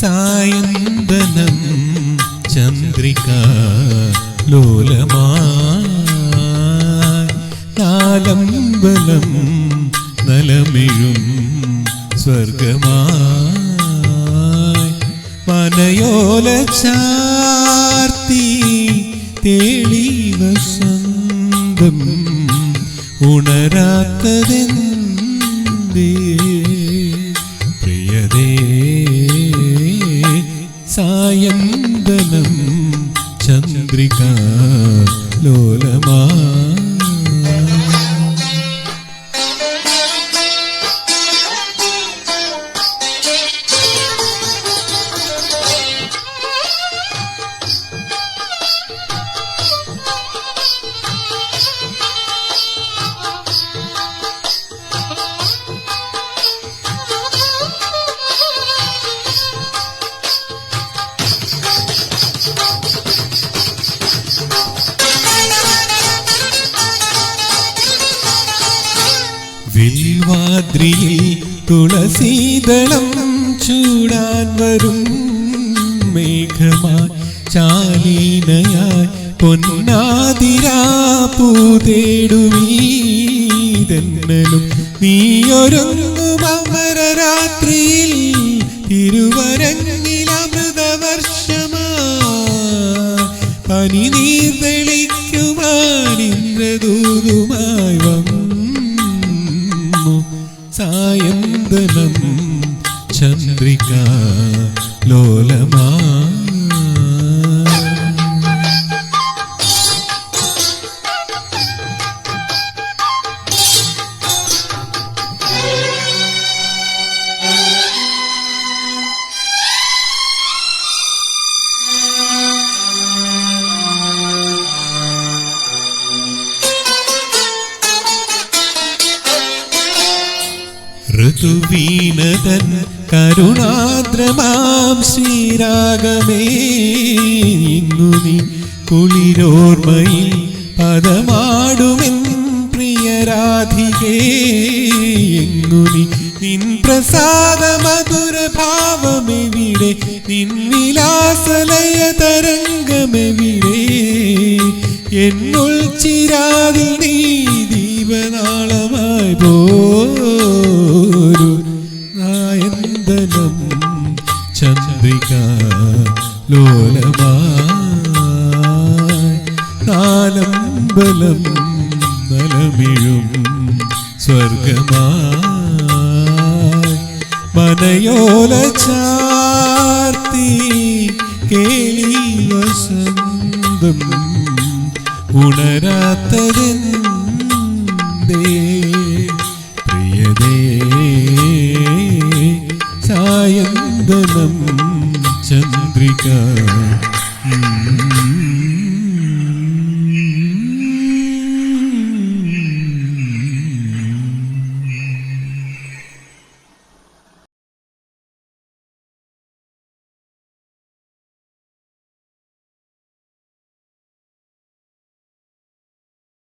സായന്തനം ചന്ദ്രിക ലോലമാലംബലം നലമിഴും സ്വർഗമായി. മനയോല ചാർത്തി തേളി വസന്തം ഉണരാത്തതെന്തേ? പ്രിയതേ സായന്തനം ചന്ദ്രിക ലോലമാ വിൽവാദ്രിയിൽ തുളസീതളം ചൂടാൻ വരും. മേഘമായി ചാലീനയായി പൊന്നാതിരാപ്പൂതേടുവീതെന്നലും നീയൊരുങ്ങും അമരരാത്രിയിൽ തിരുവരങ്ങിൽ അമൃതവർഷമാ പനി നീർ തെളിക്കുമാനിന്ദ്രദൂതുമായി വന്നു. സായന്തനം ചന്ദ്രിക ലോലമാ ഋതുവീണതൻ കരുണാദ്രമാം ശ്രീരാഗമേ. ഇങ്ങു നീ കുളിരോർമ്മയിൽ പദമാടുമെൻ പ്രിയരാധികേ. എങ്ങു നീ നിൻ പ്രസാദ മധുര ഭാവമെവിടെ നിൻ വിലാസലയ തരംഗമെവിടെ എന്നുൾ ചിരാതിൽ ചന്ദ്രിക ലോലമായി നാലമ്പലം നലമിഴും സ്വർഗമായി മനയോല ചാർത്തി കേളി വസന്തം ഉണരാത്തതെന്ന് ചന്ദ്രിക